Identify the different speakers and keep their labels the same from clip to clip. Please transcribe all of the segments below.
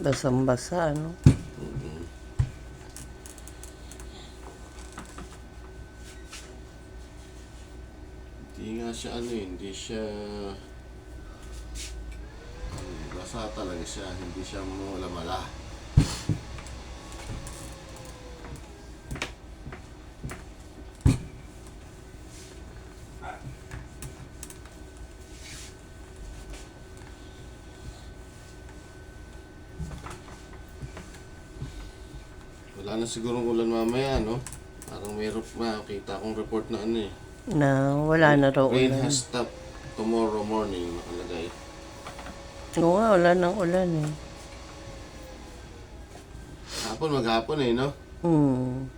Speaker 1: Basang-basa, ano?
Speaker 2: Hindi nga siya ano eh, hindi siya Hmm, basa talaga siya, hindi siya mula-mala. Wala na siguro ulan mamaya, no? Parang mayroon makakita akong report na ano eh.
Speaker 1: Na wala na raw
Speaker 2: Rain
Speaker 1: ulan.
Speaker 2: has stopped tomorrow morning, nakalagay.
Speaker 1: Oo nga, wala nang ulan eh.
Speaker 2: Hapon, maghapon eh, no?
Speaker 1: Hmm.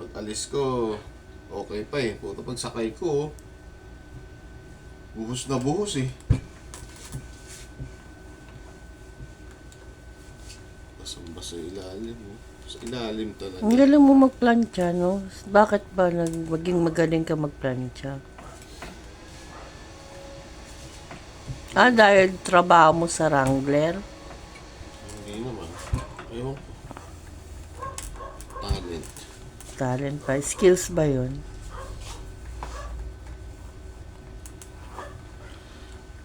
Speaker 2: Pag alis ko, okay pa eh. Puto pag sakay ko, oh, buhos na buhos eh. Basang-basa ilalim, oh. Sa ilalim talaga.
Speaker 1: Ang galing mo magplantya, no? Bakit ba nag maging magaling ka magplantya? Ah, dahil trabaho mo sa Wrangler?
Speaker 2: Hindi naman. Ko. Talent.
Speaker 1: Talent pa. Skills ba yun?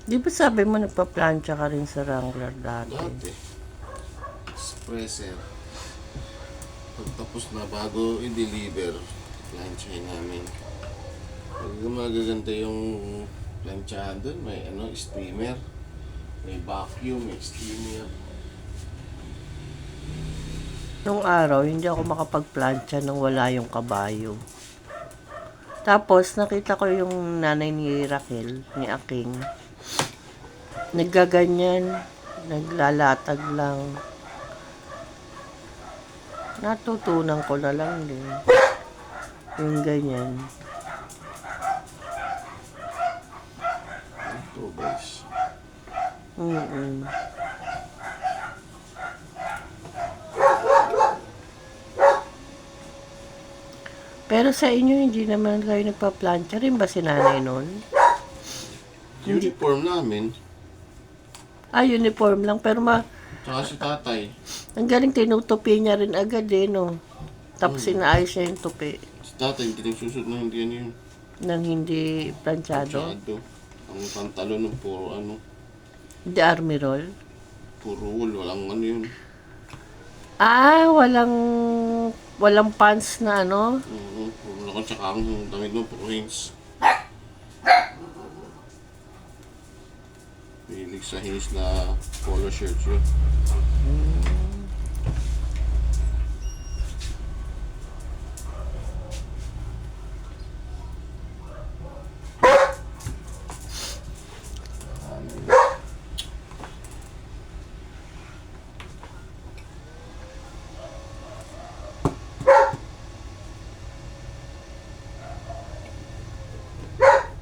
Speaker 1: Di ba sabi mo nagpa-plancha ka rin sa Wrangler dati?
Speaker 2: Dati. Espresser. Pagtapos na bago i-deliver, planchahin namin. Pag magaganda yung planchahan doon, may ano, steamer. May vacuum, may steamer.
Speaker 1: Nung araw, hindi ako makapag-plancha nang wala yung kabayo. Tapos, nakita ko yung nanay ni Raquel, ni Aking. Naggaganyan, naglalatag lang. Natutunan ko na lang din. Yung ganyan.
Speaker 2: Two guys.
Speaker 1: Mm-mm. Pero sa inyo, hindi naman kayo nagpa-plancha rin ba si nanay nun? Hindi.
Speaker 2: Uniform namin,
Speaker 1: Ah, uniform lang. Pero ma,
Speaker 2: tsaka si tatay.
Speaker 1: ang galing tinutupi niya rin agad eh, no? Tapos inaayos niya yung tupi
Speaker 2: Si tatay, hindi nagsusot na hindi ano yun.
Speaker 1: nang hindi planchado.
Speaker 2: Masyado. Ang pantalon ng puro ano,
Speaker 1: Hindi army roll.
Speaker 2: puro wool, walang ano yun.
Speaker 1: Ah, walang walang pants na ano.
Speaker 2: Oo, puro lakon, tsaka ang damit mo, puro hings. Hilig sa hings na polo shirts yun.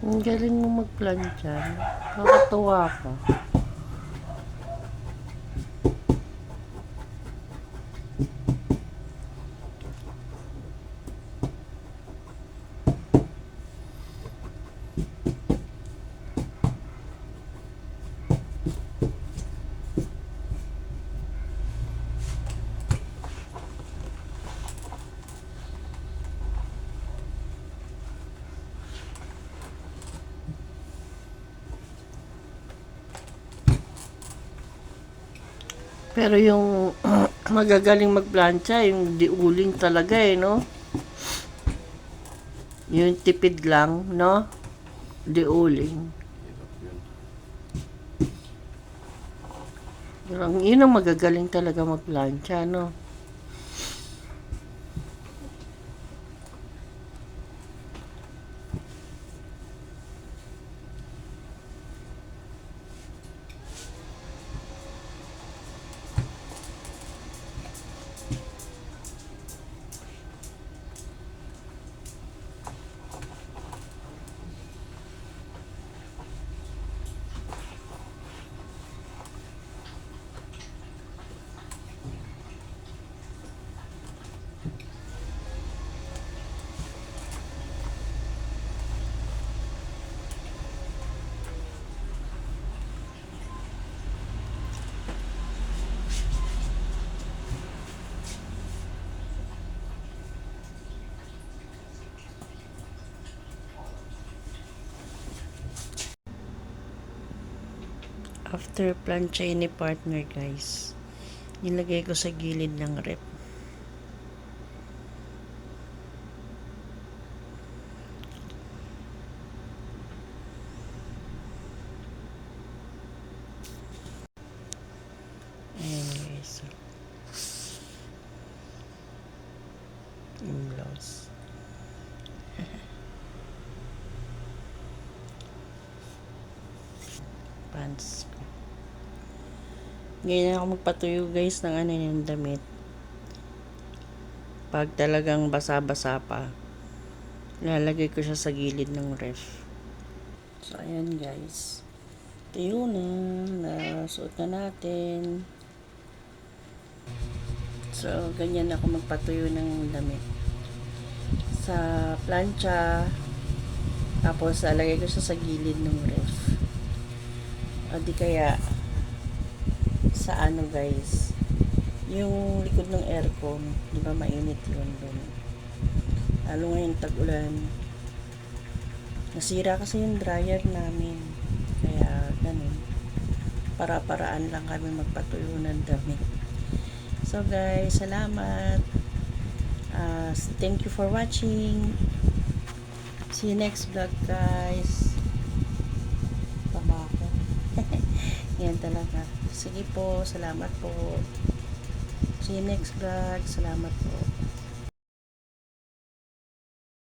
Speaker 1: Ang galing mo magplancha. Nakakatuwa ka. Pero yung magagaling magplancha, yung diuling talaga eh, no? Yung tipid lang, no? Diuling.
Speaker 2: Yun.
Speaker 1: Ang yun magagaling talaga magplancha, no? After plancha ni partner guys, nilagay ko sa gilid ng rep. Ayan guys. Yung blouse. Pants. Ngayon ako magpatuyo guys ng ano yung damit. Pag talagang basa-basa pa, lalagay ko siya sa gilid ng ref. So, ayan guys. Tuyo na. Nasuot na natin. So, ganyan ako magpatuyo ng damit. Sa plancha. Tapos, lalagay ko siya sa gilid ng ref. O di kaya, sa ano guys, yung likod ng aircon, di ba mainit yun doon. Lalo ngayon tag-ulan. Nasira kasi yung dryer namin. Kaya ganun. Para-paraan lang kami magpatuyo ng damit. So guys, salamat. Uh, thank you for watching. See you next vlog guys. Yan talaga. Sige po, salamat po. See you next vlog. Salamat po.